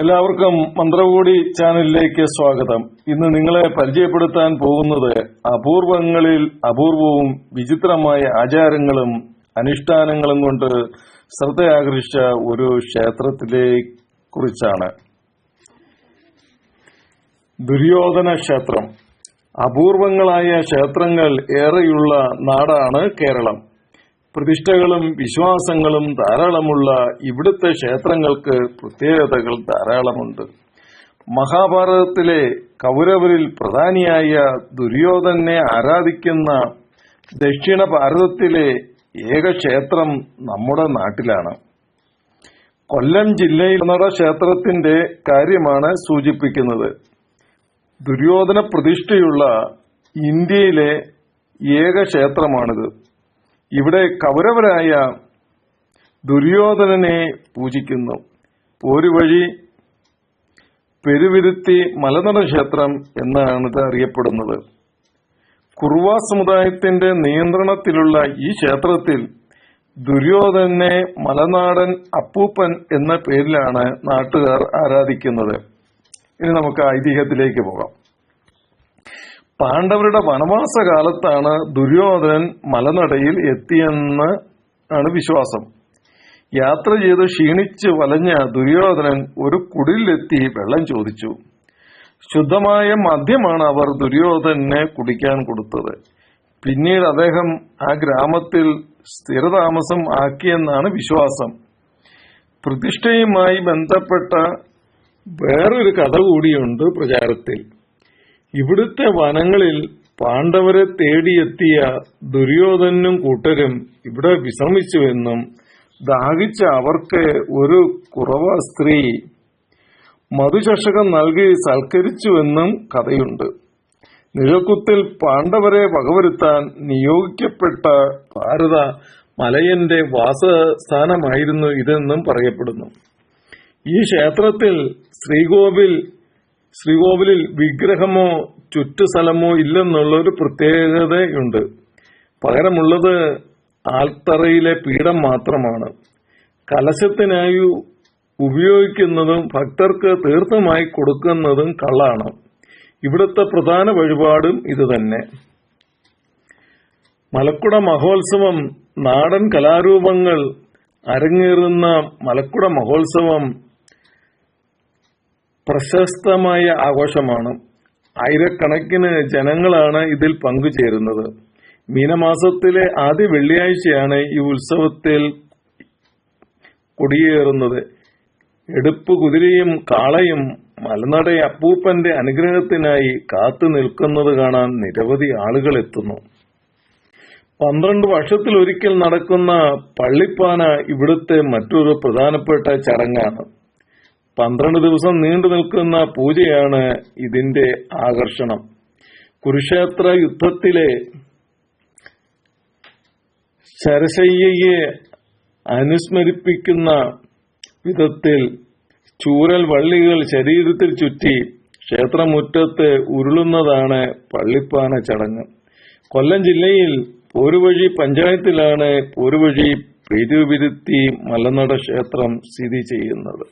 എല്ലാവർക്കും മന്ത്രകോടി ചാനലിലേക്ക് സ്വാഗതം. ഇന്ന് നിങ്ങളെ പരിചയപ്പെടുത്താൻ പോകുന്നത് അപൂർവങ്ങളിൽ അപൂർവവും വിചിത്രമായ ആചാരങ്ങളും അനുഷ്ഠാനങ്ങളും കൊണ്ട് ശ്രദ്ധയാകർഷിച്ച ഒരു ക്ഷേത്രത്തിലെ കുറിച്ചാണ്. ദുര്യോധന ക്ഷേത്രം. അപൂർവങ്ങളായ ക്ഷേത്രങ്ങൾ ഏറെയുള്ള നാടാണ് കേരളം. പ്രതിഷ്ഠകളും വിശ്വാസങ്ങളും ധാരാളമുള്ള ഇവിടുത്തെ ക്ഷേത്രങ്ങൾക്ക് പ്രത്യേകതകൾ ധാരാളമുണ്ട്. മഹാഭാരതത്തിലെ കൗരവരിൽ പ്രധാനിയായ ദുര്യോധനെ ആരാധിക്കുന്ന ദക്ഷിണ ഭാരതത്തിലെ ഏക ക്ഷേത്രം നമ്മുടെ നാട്ടിലാണ്. കൊല്ലം ജില്ലയിൽ നട ക്ഷേത്രത്തിന്റെ കാര്യമാണ് സൂചിപ്പിക്കുന്നത്. ദുര്യോധന പ്രതിഷ്ഠയുള്ള ഇന്ത്യയിലെ ഏക ക്ഷേത്രമാണിത്. ഇവിടെ കൗരവരായ ദുര്യോധനനെ പൂജിക്കുന്നു. ഒരു വഴി പെരുവിരുത്തി മലനട ക്ഷേത്രം എന്നാണ് ഇത് അറിയപ്പെടുന്നത്. കുർവ സമുദായത്തിന്റെ നിയന്ത്രണത്തിലുള്ള ഈ ക്ഷേത്രത്തിൽ ദുര്യോധനെ മലനാടൻ അപ്പൂപ്പൻ എന്ന പേരിലാണ് നാട്ടുകാർ ആരാധിക്കുന്നത്. ഇനി നമുക്ക് ഐതിഹ്യത്തിലേക്ക് പോകാം. പാണ്ഡവരുടെ വനവാസ കാലത്താണ് ദുര്യോധനൻ മലനടയിൽ എത്തിയെന്ന് ആണ് വിശ്വാസം. യാത്ര ചെയ്ത് ക്ഷീണിച്ച് വലഞ്ഞ ദുര്യോധനൻ ഒരു കുടിലെത്തി വെള്ളം ചോദിച്ചു. ശുദ്ധമായ മദ്യമാണ് അവർ ദുര്യോധനെ കുടിക്കാൻ കൊടുത്തത്. പിന്നീട് അദ്ദേഹം ആ ഗ്രാമത്തിൽ സ്ഥിരതാമസം ആക്കിയെന്നാണ് വിശ്വാസം. പ്രതിഷ്ഠയുമായി ബന്ധപ്പെട്ട വേറൊരു കഥ കൂടിയുണ്ട് പ്രചാരത്തിൽ. ഇവിടുത്തെ വനങ്ങളിൽ പാണ്ഡവരെ തേടിയെത്തിയ ദുര്യോധനും കൂട്ടരും ഇവിടെ വിശ്രമിച്ചുവെന്നും ദാഹിച്ച അവർക്ക് ഒരു കുറവ സ്ത്രീ മധുചഷകം നൽകി സൽക്കരിച്ചുവെന്നും കഥയുണ്ട്. നിഴക്കുത്തിൽ പാണ്ഡവരെ വകവരുത്താൻ നിയോഗിക്കപ്പെട്ട ഭാരത മലയന്റെ വാസസ്ഥാനമായിരുന്നു ഇതെന്നും പറയപ്പെടുന്നു. ഈ ക്ഷേത്രത്തിൽ ശ്രീകോവിൽ ശ്രീകോവിലിൽ വിഗ്രഹമോ ചുറ്റുസ്ഥലമോ ഇല്ലെന്നുള്ള ഒരു പ്രത്യേകതയുണ്ട്. പകരമുള്ളത് ആൽത്തറയിലെ പീഠം മാത്രമാണ്. കലശത്തിനായി ഉപയോഗിക്കുന്നതും ഭക്തർക്ക് തീർത്ഥമായി കൊടുക്കുന്നതും കള്ളാണ്. ഇവിടുത്തെ പ്രധാന വഴിപാടും ഇതുതന്നെ മലക്കുട മഹോത്സവം നാടൻ കലാരൂപങ്ങൾ അരങ്ങേറുന്ന മലക്കുട മഹോത്സവം പ്രശസ്തമായ ആഘോഷമാണ്. ആയിരക്കണക്കിന് ജനങ്ങളാണ് ഇതിൽ പങ്കുചേരുന്നത്. മീനമാസത്തിലെ ആദ്യ വെള്ളിയാഴ്ചയാണ് ഈ ഉത്സവത്തിൽ കൊടിയേറുന്നത്. എടുപ്പ് കുതിരയും കാളയും മലനട അപ്പൂപ്പന്റെ അനുഗ്രഹത്തിനായി കാത്തു നിൽക്കുന്നത് കാണാൻ നിരവധി ആളുകൾ എത്തുന്നു. പന്ത്രണ്ട് വർഷത്തിലൊരിക്കൽ നടക്കുന്ന പള്ളിപ്പാന ഇവിടുത്തെ മറ്റൊരു പ്രധാനപ്പെട്ട ചടങ്ങാണ്. പന്ത്രണ്ട് ദിവസം നീണ്ടു നിൽക്കുന്ന പൂജയാണ് ഇതിന്റെ ആകർഷണം. കുരുക്ഷേത്ര യുദ്ധത്തിലെ ശരശയ്യയെ അനുസ്മരിപ്പിക്കുന്ന വിധത്തിൽ ചൂരൽ വള്ളികൾ ശരീരത്തിൽ ചുറ്റി ക്ഷേത്രമുറ്റത്ത് ഉരുളുന്നതാണ് പള്ളിപ്പാന ചടങ്ങ്. കൊല്ലം ജില്ലയിൽ പോരുവഴി പഞ്ചായത്തിലാണ് പോരുവഴി പെരുവിരുത്തി മലനട ക്ഷേത്രം സ്ഥിതി ചെയ്യുന്നത്.